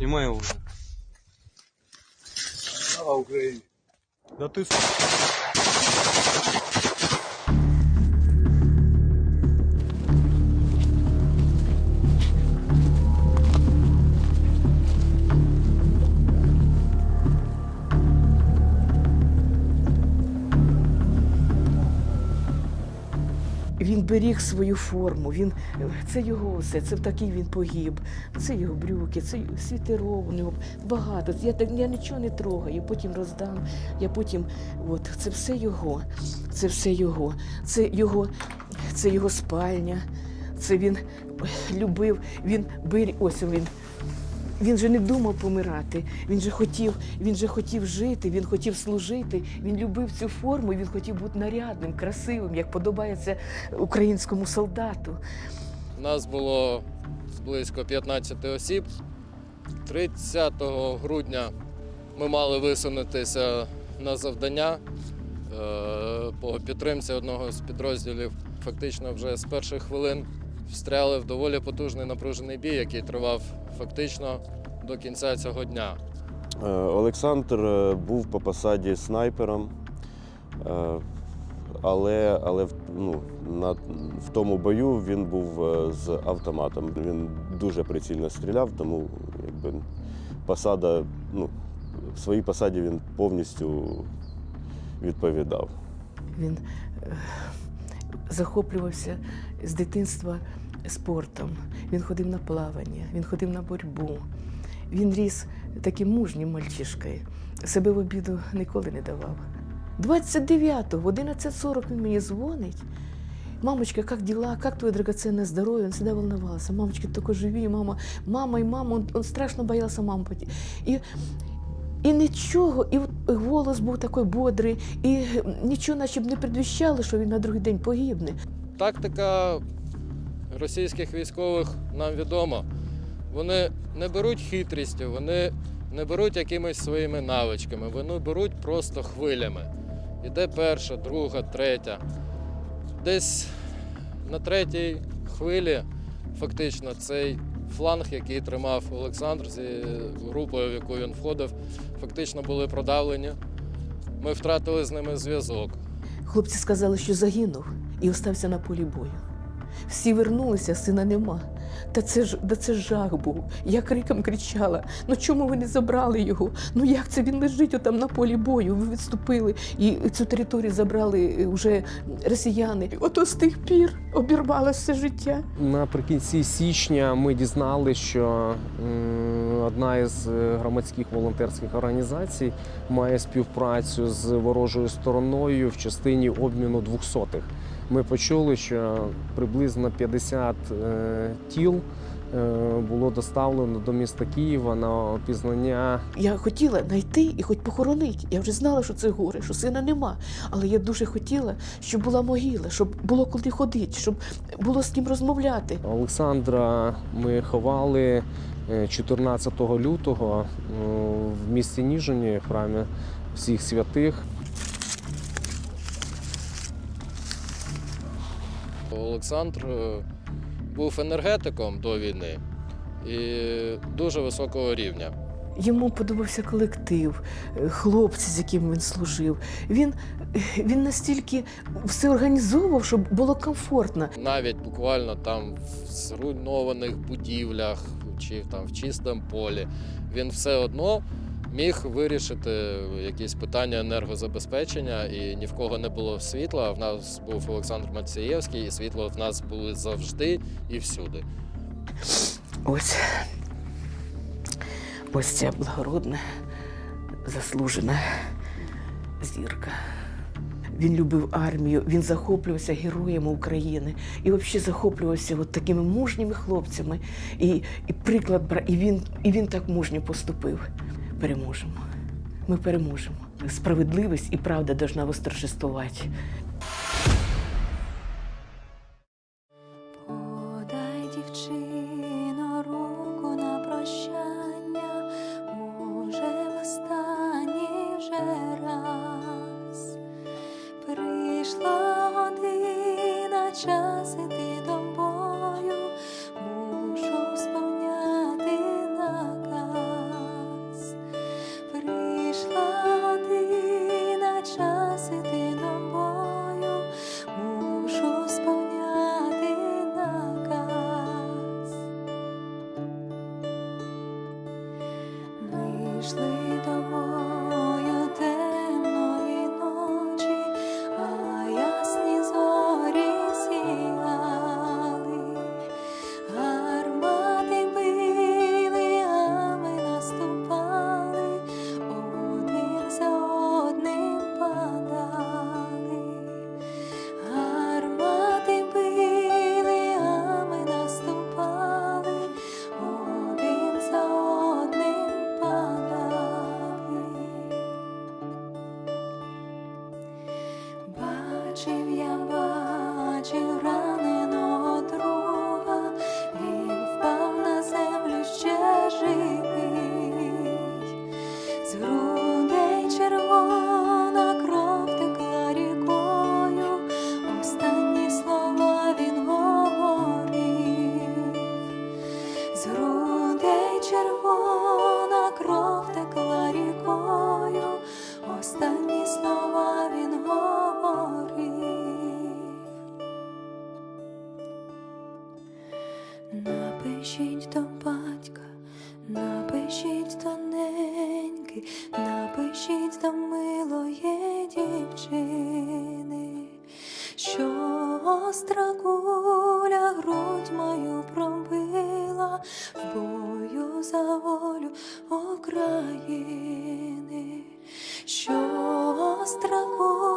Снимай его уже. Слава Украине. Да ты Він беріг свою форму, він, це його все, це такий він погиб. Це його брюки, це у нього багато. Я, я нічого не трогаю, потім роздам. Я потім, от, це все його, це все його, це його, це його спальня. Це він любив, він бир, ось він. Він же не думав помирати. Він же хотів, він же хотів жити, він хотів служити. Він любив цю форму, він хотів бути нарядним, красивим, як подобається українському солдату. У Нас було близько 15 осіб. 30 грудня ми мали висунутися на завдання е, по підтримці одного з підрозділів. Фактично вже з перших хвилин встряли в доволі потужний напружений бій, який тривав фактично до кінця цього дня. Е, Олександр е, був по посаді снайпером, е, але, але в- ну, на, в тому бою він був з автоматом. Він дуже прицільно стріляв, тому якби, посада, ну, в своїй посаді він повністю відповідав. Він захоплювався з дитинства спортом. Він ходив на плавання, він ходив на боротьбу. Він ріс таким мужнім мальчишкою. Себе в обіду ніколи не давав. 29-го, в 11.40 він мені дзвонить. Мамочка, как дела? Как твое драгоценное здоровье? Он всегда волновался. Мамочка, ты живи, мама. Мама и мама. Он, он страшно боялся маму і нічого, і голос був такий бодрий, і нічого наче б не предвіщало, що він на другий день погибне. Тактика російських військових нам відома. Вони не беруть хитрістю, вони не беруть якимись своїми навичками, вони беруть просто хвилями. Іде перша, друга, третя. Десь на третій хвилі, фактично, цей фланг, який тримав Олександр зі групою, в яку він входив, фактично були продавлені. Ми втратили з ними зв'язок. Хлопці сказали, що загинув і остався на полі бою. Всі вернулися, сина нема. Та це ж да це жах був. Я криком кричала: ну чому ви не забрали його? Ну як це він лежить отам на полі бою? Ви відступили і цю територію забрали вже росіяни. Ото з тих пір обірвалося життя. Наприкінці січня ми дізналися, що одна із е, громадських волонтерських організацій має співпрацю з ворожою стороною в частині обміну двохсотих. Ми почули, що приблизно 50 е, тіл е, було доставлено до міста Києва на опізнання Я хотіла знайти і хоч похоронити. Я вже знала, що це горе, що сина нема. Але я дуже хотіла, щоб була могила, щоб було куди ходити, щоб було з ким розмовляти. Олександра ми ховали е, 14 лютого е, в місті Ніжині, в храмі всіх святих. Олександр е, був енергетиком до війни і дуже високого рівня. Йому подобався колектив, е, хлопці, з якими він служив. Він, він настільки все організовував, щоб було комфортно. Навіть буквально там в зруйнованих будівлях чи там в чистому полі він все одно міг вирішити якісь питання енергозабезпечення, і ні в кого не було світла. В нас був Олександр Мацієвський, і світло в нас було завжди і всюди. Ось. Ось ця благородна, заслужена зірка. Він любив армію, він захоплювався героями України і взагалі захоплювався от такими мужніми хлопцями. І, і приклад бра, і він, і він так мужньо поступив. Переможемо. Ми переможемо. Справедливість і правда должна восторжествувати. Подай, дівчино, руку на прощання, може, востанній вже раз. Прийшла година, час іти очів я бачу. Напишіть до батька, напишіть до неньки, напишіть до милої дівчини, що остра куля грудь мою пробила в бою за волю України, що остра куля